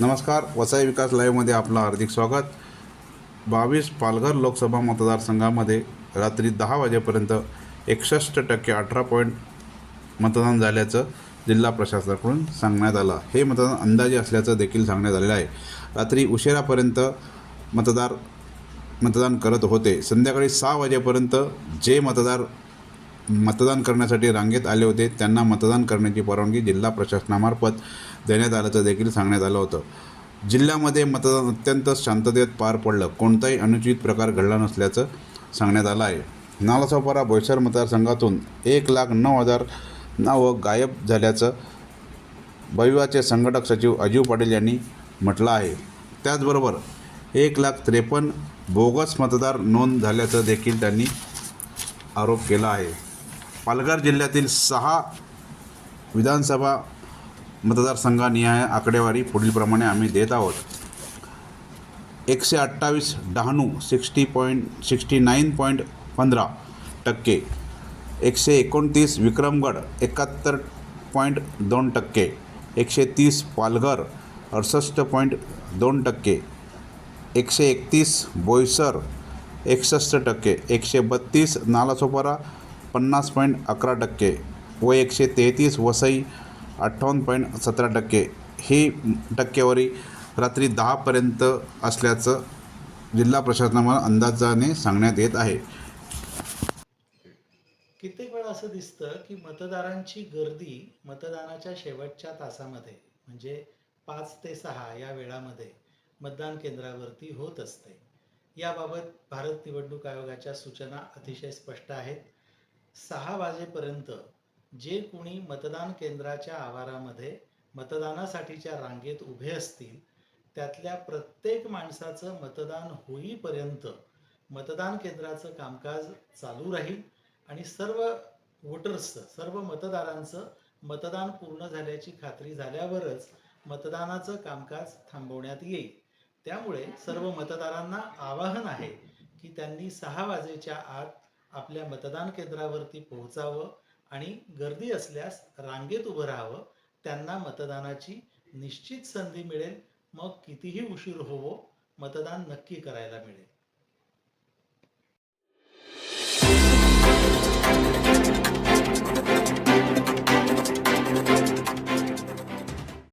नमस्कार वसई विकास लाईव्हमध्ये आपलं हार्दिक स्वागत. बावीस पालघर लोकसभा मतदारसंघामध्ये रात्री दहा वाजेपर्यंत एकसष्ट टक्के अठरा पॉईंट मतदान झाल्याचं जिल्हा प्रशासनाकडून सांगण्यात आलं. हे मतदान अंदाजे असल्याचं देखील सांगण्यात आलेलं आहे. रात्री उशिरापर्यंत मतदार मतदान करत होते. संध्याकाळी सहा वाजेपर्यंत जे मतदार मतदान करण्यासाठी रांगेत आले होते. त्यांना मतदान करण्याची परवानगी जिल्हा प्रशासनामार्फत देण्यात आल्याचं देखील सांगण्यात आलं होतं. जिल्ह्यामध्ये मतदान अत्यंत शांततेत पार पडलं. कोणताही अनुचित प्रकार घडला नसल्याचं सांगण्यात आलं आहे. नालासोपारा बोईसर मतदारसंघातून एक लाख नऊ हजार नावं गायब झाल्याचं बविवाचे संघटक सचिव अजीव पाटील यांनी म्हटलं आहे. त्याचबरोबर एक लाख त्रेपन्न बोगस मतदार नोंद झाल्याचं देखील त्यांनी आरोप केला आहे. पालघर जिल्ह्यातील सहा विधानसभा मतदारसंघानिहाय आकडेवारी पुढीलप्रमाणे आम्ही देत आहोत. एकशे अठ्ठावीस Dahanu sixty point sixty nine point पंधरा टक्के. एकशे एकोणतीस विक्रमगड एकाहत्तर पॉईंट दोन टक्के. एकशे तीस पालघर अडुसष्ट पॉईंट दोन टक्के. एकशे एकतीस बोईसर एकसष्ट टक्के. एकशे बत्तीस नालासोपारा पन्नास पॉईंट अकरा टक्के व एकशे तेहतीस वसई अठ्ठावन्न पॉईंट सतरा टक्के ही टक्केवारी रात्री दहापर्यंत असल्याचं जिल्हा प्रशासनाला अंदाजाने सांगण्यात येत आहे. कित्येक वेळा असं दिसतं की मतदारांची गर्दी मतदानाच्या शेवटच्या तासामध्ये म्हणजे पाच ते सहा या वेळामध्ये मतदान केंद्रावरती होत असते. याबाबत भारत निवडणूक आयोगाच्या सूचना अतिशय स्पष्ट आहेत. सहा वाजेपर्यंत जे कोणी मतदान केंद्राच्या आवारामध्ये मतदानासाठीच्या रांगेत उभे असतील त्यातल्या प्रत्येक माणसाचं मतदान होईपर्यंत मतदान केंद्राचं कामकाज चालू राहील आणि सर्व वोटर्सचं सर्व मतदारांचं मतदान पूर्ण झाल्याची खात्री झाल्यावरच मतदानाचं कामकाज थांबवण्यात येईल. त्यामुळे सर्व मतदारांना आवाहन आहे की त्यांनी सहा वाजेच्या आत आपल्या मतदान केंद्रावरती पोहोचावं आणि गर्दी असल्यास रांगेत उभं राहावं त्यांना मतदानाची निश्चित संधी मिळेल. मग कितीही उशीर होवो मतदान नक्की करायला मिळेल.